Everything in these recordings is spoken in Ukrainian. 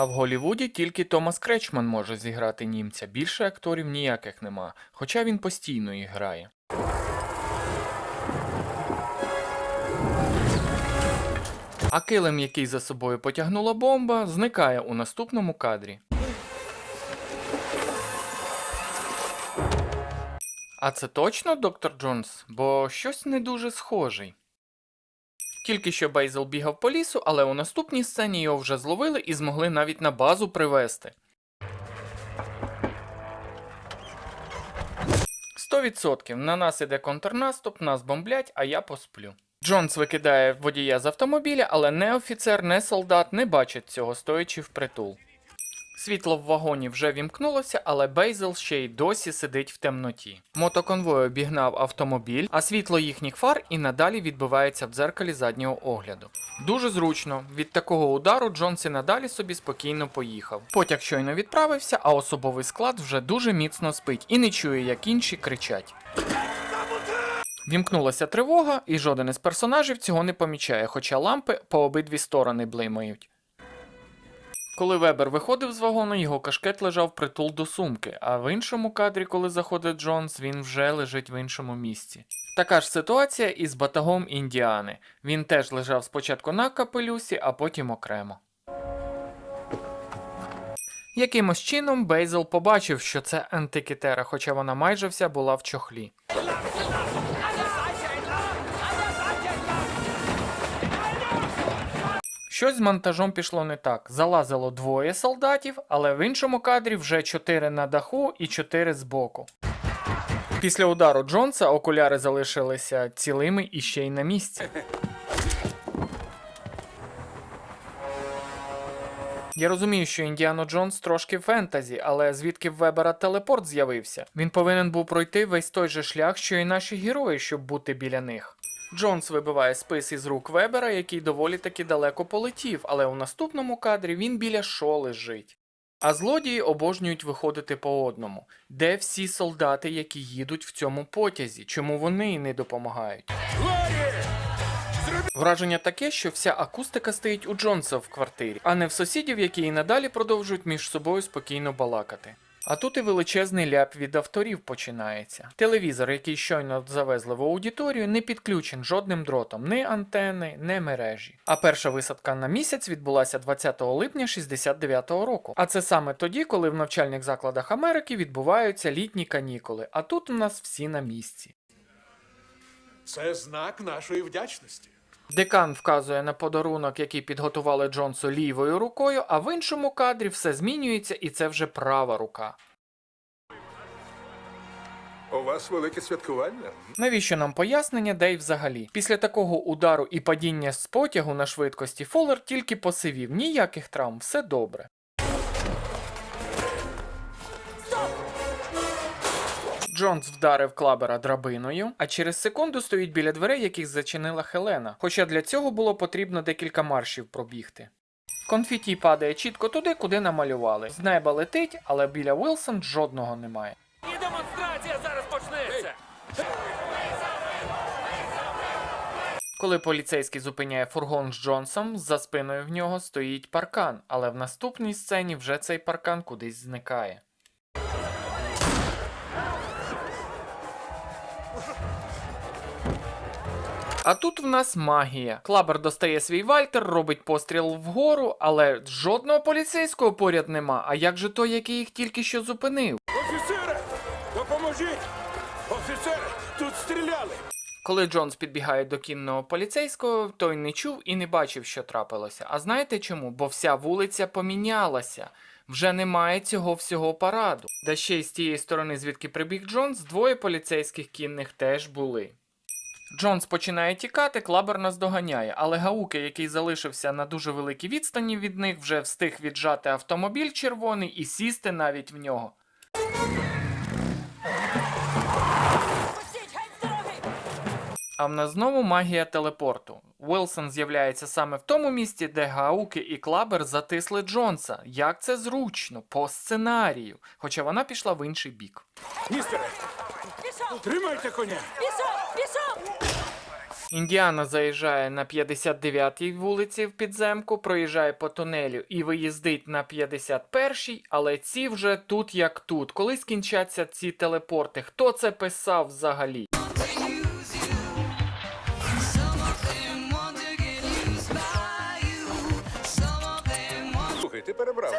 А в Голівуді тільки Томас Кречман може зіграти німця. Більше акторів ніяких нема, хоча він постійно їх грає. А килим, який за собою потягнула бомба, зникає у наступному кадрі. А це точно доктор Джонс, бо щось не дуже схожий. Тільки що Бейзел бігав по лісу, але у наступній сцені його вже зловили і змогли навіть на базу привезти. 100%. На нас іде контрнаступ, нас бомблять, а я посплю. Джонс викидає водія з автомобіля, але не офіцер, не солдат не бачить цього, стоячи впритул. Світло в вагоні вже вімкнулося, але Бейзел ще й досі сидить в темноті. Мотоконвой обігнав автомобіль, а світло їхніх фар і надалі відбивається в дзеркалі заднього огляду. Дуже зручно. Від такого удару Джонс і надалі собі спокійно поїхав. Потяг щойно відправився, а особовий склад вже дуже міцно спить і не чує, як інші кричать. Вімкнулася тривога, і жоден із персонажів цього не помічає, хоча лампи по обидві сторони блимають. Коли Вебер виходив з вагону, його кашкет лежав притул до сумки, а в іншому кадрі, коли заходить Джонс, він вже лежить в іншому місці. Така ж ситуація і з батагом Індіани. Він теж лежав спочатку на капелюсі, а потім окремо. Якимось чином Бейзел побачив, що це антикітера, хоча вона майже вся була в чохлі. Щось з монтажом пішло не так. Залазило двоє солдатів, але в іншому кадрі вже чотири на даху і чотири збоку. Після удару Джонса окуляри залишилися цілими і ще й на місці. Я розумію, що Індіано Джонс трошки фентезі, але звідки в Вебера телепорт з'явився? Він повинен був пройти весь той же шлях, що і наші герої, щоб бути біля них. Джонс вибиває спис із рук Вебера, який доволі таки далеко полетів, але у наступному кадрі він біля шо лежить. А злодії обожнюють виходити по одному. Де всі солдати, які їдуть в цьому потязі? Чому вони не допомагають? Враження таке, що вся акустика стоїть у Джонса в квартирі, а не в сусідів, які і надалі продовжують між собою спокійно балакати. А тут і величезний ляп від авторів починається. Телевізор, який щойно завезли в аудиторію, не підключен жодним дротом, ні антени, ні мережі. А перша висадка на місяць відбулася 20 липня 69-го року. А це саме тоді, коли в навчальних закладах Америки відбуваються літні канікули. А тут у нас всі на місці. Це знак нашої вдячності. Декан вказує на подарунок, який підготували Джонсу лівою рукою, а в іншому кадрі все змінюється, і це вже права рука. У вас велике святкування. Навіщо нам пояснення, де й взагалі? Після такого удару і падіння з потягу на швидкості Фолер тільки посивів, ніяких травм, все добре. Джонс вдарив клабера драбиною, а через секунду стоїть біля дверей, яких зачинила Хелена. Хоча для цього було потрібно декілька маршів пробігти. Конфіті падає чітко туди, куди намалювали. З неба летить, але біля Вилсон жодного немає. І демонстрація зараз почнеться. Коли поліцейський зупиняє фургон з Джонсом, за спиною в нього стоїть паркан, але в наступній сцені вже цей паркан кудись зникає. А тут в нас магія. Клабер достає свій вальтер, робить постріл вгору, але жодного поліцейського поряд нема. А як же той, який їх тільки що зупинив? Офіцере! Допоможіть! Офіцере! Тут стріляли! Коли Джонс підбігає до кінного поліцейського, той не чув і не бачив, що трапилося. А знаєте чому? Бо вся вулиця помінялася. Вже немає цього всього параду. Да ще й з тієї сторони, звідки прибіг Джонс, двоє поліцейських кінних теж були. Джонс починає тікати, клабер нас доганяє, але Гауки, який залишився на дуже великій відстані від них, вже встиг віджати автомобіль червоний і сісти навіть в нього. А в нас знову магія телепорту. Уилсон з'являється саме в тому місці, де Гауки і Клабер затисли Джонса. Як це зручно, по сценарію. Хоча вона пішла в інший бік. Містере! Тримайте коня! Індіана заїжджає на 59-й вулиці в підземку, проїжджає по тунелю і виїздить на 51-й, але ці вже тут як тут. Коли скінчаться ці телепорти? Хто це писав взагалі? Слухай, ти перебрав.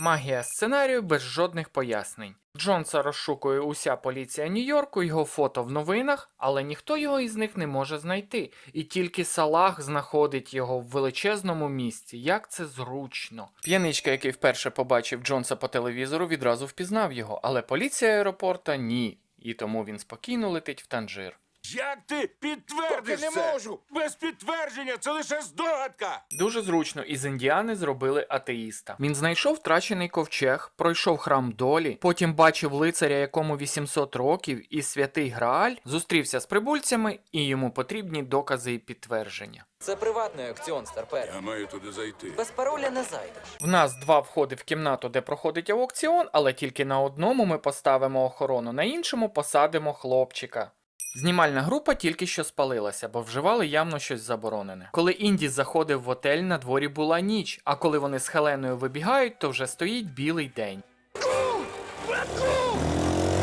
Магія сценарію без жодних пояснень. Джонса розшукує уся поліція Нью-Йорку, його фото в новинах, але ніхто його із них не може знайти. І тільки Салах знаходить його в величезному місці. Як це зручно. П'яничка, який вперше побачив Джонса по телевізору, відразу впізнав його, але поліція аеропорта ні. І тому він спокійно летить в Танжир. Як ти підтвердиш Поки не це? можу. Без підтвердження, це лише здогадка. Дуже зручно із індіани зробили атеїста. Він знайшов втрачений ковчег, пройшов храм долі, потім бачив лицаря, якому 800 років, і святий Грааль зустрівся з прибульцями, і йому потрібні докази і підтвердження. Це приватний аукціон, старпер. Я маю туди зайти. Без пароля не зайдеш. В нас два входи в кімнату, де проходить аукціон, але тільки на одному ми поставимо охорону, на іншому посадимо хлопчика. Знімальна група тільки що спалилася, бо вживали явно щось заборонене. Коли Інді заходив в отель, на дворі була ніч, а коли вони з Хеленою вибігають, то вже стоїть білий день.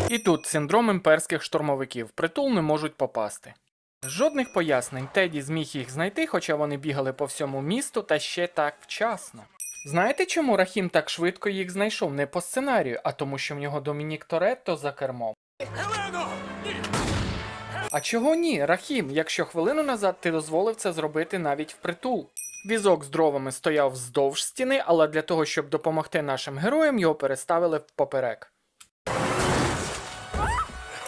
І тут синдром імперських штурмовиків притул не можуть попасти. Жодних пояснень Теді зміг їх знайти, хоча вони бігали по всьому місту та ще так вчасно. Знаєте, чому Рахім так швидко їх знайшов? Не по сценарію, а тому, що в нього Домінік Торетто за кермом. Хелено! А чого ні, Рахім, якщо хвилину назад ти дозволив це зробити навіть впритул? Візок з дровами стояв вздовж стіни, але для того, щоб допомогти нашим героям, його переставили впоперек.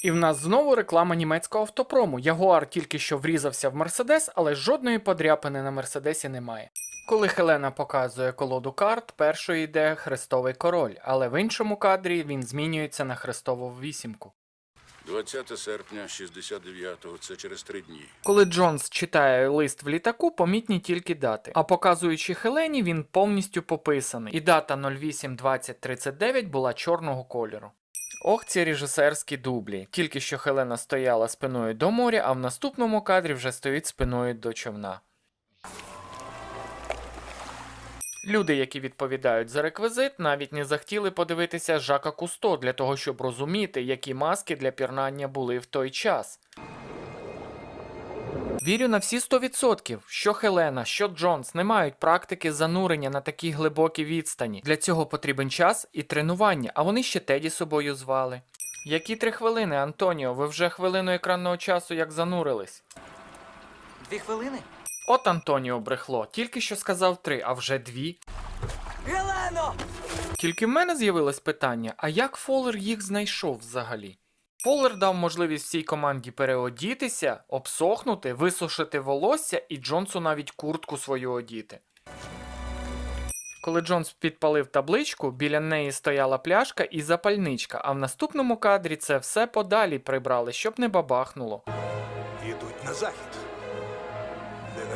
І в нас знову реклама німецького автопрому. Ягуар тільки що врізався в Мерседес, але жодної подряпини на Мерседесі немає. Коли Хелена показує колоду карт, першою йде Хрестовий король, але в іншому кадрі він змінюється на Хрестову вісімку. 20 серпня 69-го, це через три дні. Коли Джонс читає лист в літаку, помітні тільки дати. А показуючи Хелені, він повністю пописаний. І дата 08.2039 була чорного кольору. Ох, ці режисерські дублі. Тільки що Хелена стояла спиною до моря, а в наступному кадрі вже стоїть спиною до човна. Люди, які відповідають за реквізит, навіть не захотіли подивитися Жака Кусто для того, щоб розуміти, які маски для пірнання були в той час. Вірю на всі 100%, що Хелена, що Джонс не мають практики занурення на такій глибокій відстані. Для цього потрібен час і тренування, а вони ще Теді собою звали. Які три хвилини, Антоніо? Ви вже хвилину екранного часу як занурились. Дві хвилини? От Антоніо брехло, тільки що сказав три, а вже дві. Гелено! Тільки в мене з'явилось питання: а як Фолер їх знайшов взагалі? Фолер дав можливість всій команді переодітися, обсохнути, висушити волосся і Джонсу навіть куртку свою одіти. Коли Джонс підпалив табличку, біля неї стояла пляшка і запальничка, а в наступному кадрі це все подалі прибрали, щоб не бабахнуло. Ідуть на захід.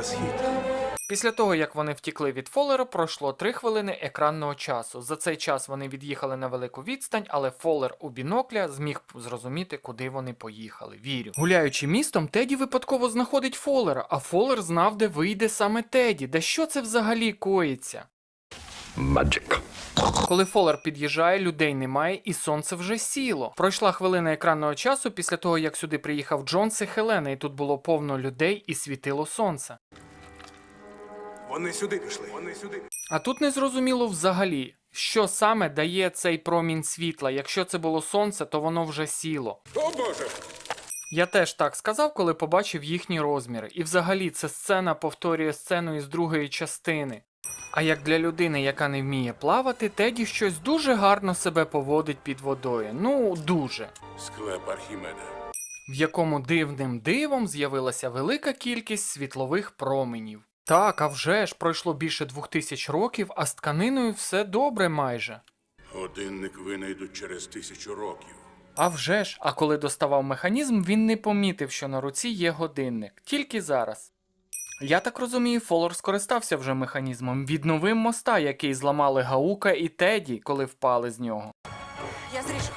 Схід. Після того, як вони втікли від Фолера, пройшло 3 хвилини екранного часу. За цей час вони від'їхали на велику відстань, але Фолер у бінокля зміг зрозуміти, куди вони поїхали. Вірю. Гуляючи містом, Теді випадково знаходить Фолера, а Фолер знав, де вийде саме Теді. Да що це взагалі коїться? Коли Фолер під'їжджає, людей немає і сонце вже сіло. Пройшла хвилина екранного часу після того, як сюди приїхав Джонс і Хелена, і тут було повно людей і світило сонце. Вони сюди пішли. Вони сюди. А тут не зрозуміло взагалі, що саме дає цей промінь світла. Якщо це було сонце, то воно вже сіло. О Боже! Я теж так сказав, коли побачив їхні розміри. І взагалі ця сцена повторює сцену із другої частини. А як для людини, яка не вміє плавати, Теді щось дуже гарно себе поводить під водою. Ну, дуже. Склеп Архімеда. в якому дивним дивом з'явилася велика кількість світлових променів. Так, а вже ж пройшло більше двох тисяч років, а з тканиною все добре майже. Годинник винайдуть через тисячу років. А вже ж, а коли доставав механізм, він не помітив, що на руці є годинник, тільки зараз. Я так розумію, Фолор скористався вже механізмом, відновив моста, який зламали Гаука і Теді, коли впали з нього. Я зріжу.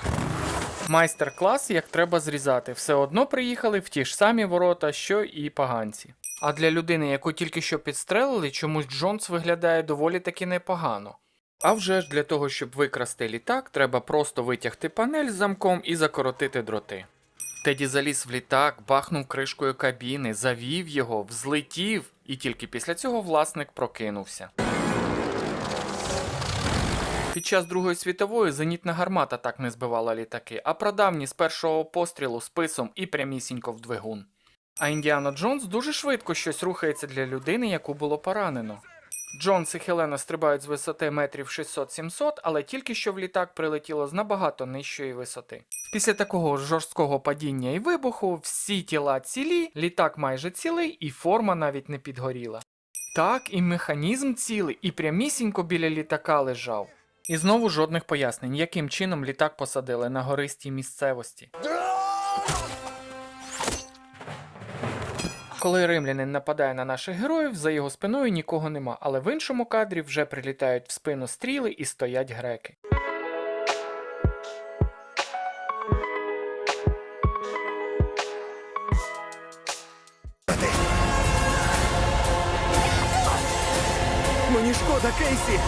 Майстер-клас, як треба зрізати. Все одно приїхали в ті ж самі ворота, що і поганці. А для людини, яку тільки що підстрелили, чомусь Джонс виглядає доволі таки непогано. А вже ж для того, щоб викрасти літак, треба просто витягти панель з замком і закоротити дроти. Теді заліз в літак, бахнув кришкою кабіни, завів його, взлетів, і тільки після цього власник прокинувся. Під час Другої світової зенітна гармата так не збивала літаки, а прадавні з першого пострілу списом і прямісінько в двигун. А Індіана Джонс дуже швидко щось рухається для людини, яку було поранено. Джонс і Хелена стрибають з висоти метрів 600-700, але тільки що в літак прилетіло з набагато нижчої висоти. Після такого жорсткого падіння і вибуху всі тіла цілі, літак майже цілий, і форма навіть не підгоріла. Так, і механізм цілий, і прямісінько біля літака лежав. І знову жодних пояснень, яким чином літак посадили на гористій місцевості. Коли римлянин нападає на наших героїв, за його спиною нікого нема, але в іншому кадрі вже прилітають в спину стріли і стоять греки. Мені шкода, Кейсі!